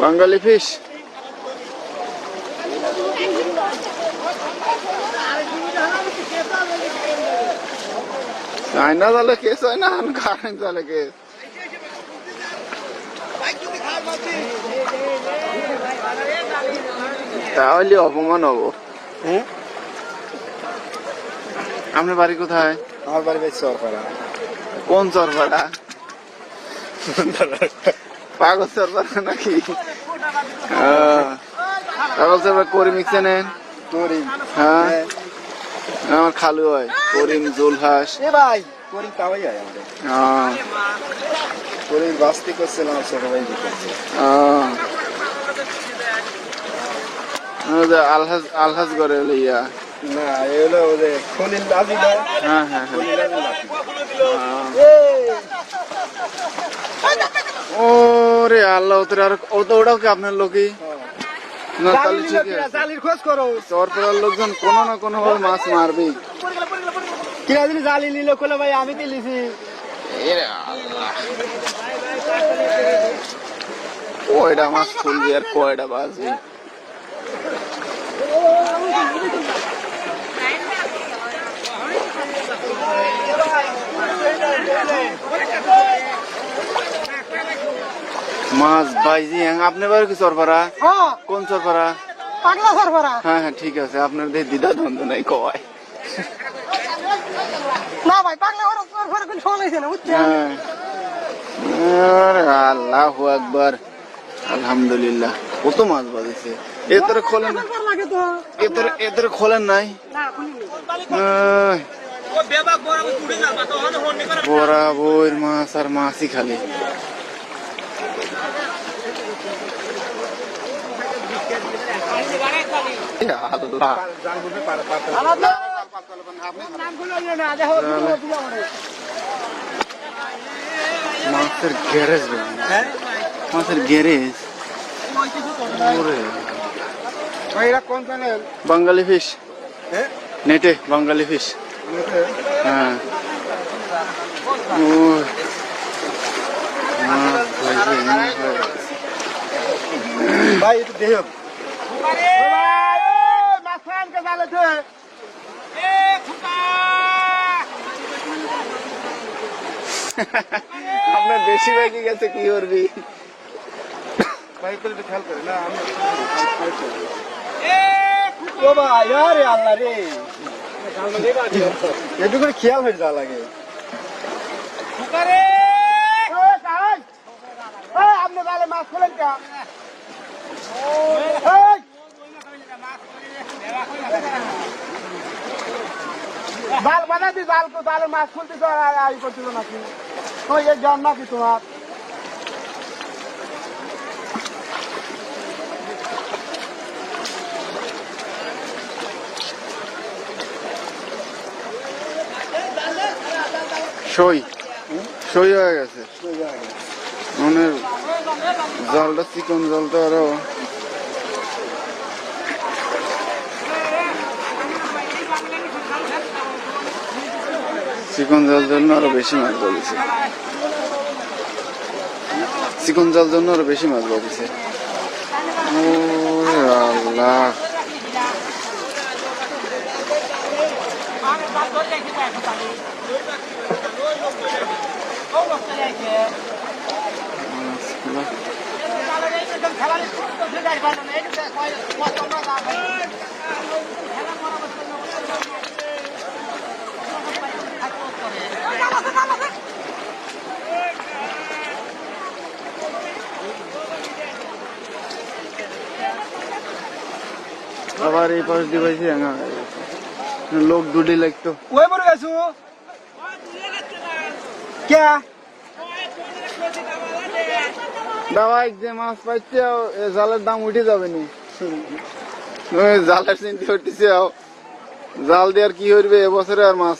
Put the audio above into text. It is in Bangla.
বাঙালি ফিশ চায়না জালে কেস হয় না কারেন্ট জালে কেস তাহলে অপমান হব। আপনার বাড়ি কোথায়? আমার বাড়ি বেশ সরকারা কোন চরপাড়া? পাগল চরপাড়া নাকি? আহ, পাগল করিম মিক্সে নেন। করিম। হ্যাঁ। আমার খালু হয়। করিম জুলহাস। এ ভাই। করিম তাওয়াই হয় আমাদের। আহ, করিম বাস্তি করছিলাম আমার ছোট ভাই দিতেছে আহ। ওই যে আলহাজ আলহাজ করে হলো ইয়া। না এ হলো ওদের খলিল হ্যাঁ হ্যাঁ হ্যাঁ। লাঠি। ওরে আল্লাহ ওদের আর ও তো ওটাও কি আপনার লোকই? জালির খোঁজ করো। চরপাড়ার লোকজন কোনো না কোনো ভাবে মাছ মারবে। দিলি জালি নিল কলে ভাই আমি দিলিছি কয়টা মাছ খুলবি আর কয়টা বাজবি মাছ বাইজি আপনার বাড়ি কি চরপাড়া হ্যাঁ। কোন চরপাড়া পাগলা সরবরা হ্যাঁ হ্যাঁ ঠিক আছে আপনার দিয়ে দ্বিধা দ্বন্দ্ব নাই কয়। না ভাই পাগলা সরবরা কোন না বুঝছেন? হ্যাঁ। আরে আল্লাহ একবার আলহামদুলিল্লাহ। কত মাছ বাজেছে এতর খোলেন সরবর লাগে তো। এতর এতর খোলেন নাই। বইর মাছ আর মাছই খালি। মাছের গ্যারেজ মাছের গ্যারেজ। বাঙালি ফিশ নেটে বাঙালি ফিশ হ্যাঁ। ভাই একটু দেহ মাছ ফ্রানকে জালেছে আপনার বেশি ভাগি গেছে কি করবি ভাই একটু একটু খেয়াল করে না আমি ও ভাই আরে আল্লাহ রে একটু করে খেয়াল হয়ে যা লাগে আপনি তাহলে মাছ খোলেন কে বানাতি জাল তো তাহলে মাছ খুলতে তো আই করছিল নাকি? ওই নাকি তোমার? সই। সই হয়ে গেছে। মানে জলটা চিকন জলটা আরও চিকন জল জন্য আরও বেশি মাছ বলেছে। চিকন জল জন্য আরও বেশি মাছ বলেছে। মাছগুলো। আবার এই পাশ দিয়ে পাইছি লোক দুটি লাগতো। ওই পড়ে গেছো? কে দাওয়াই যে মাছ পাইছে এ জালের দাম উঠে যাবে নি। জালের চিন্তা করতেছে জাল দিয়ে আর কি করবে এবছরে আর মাছ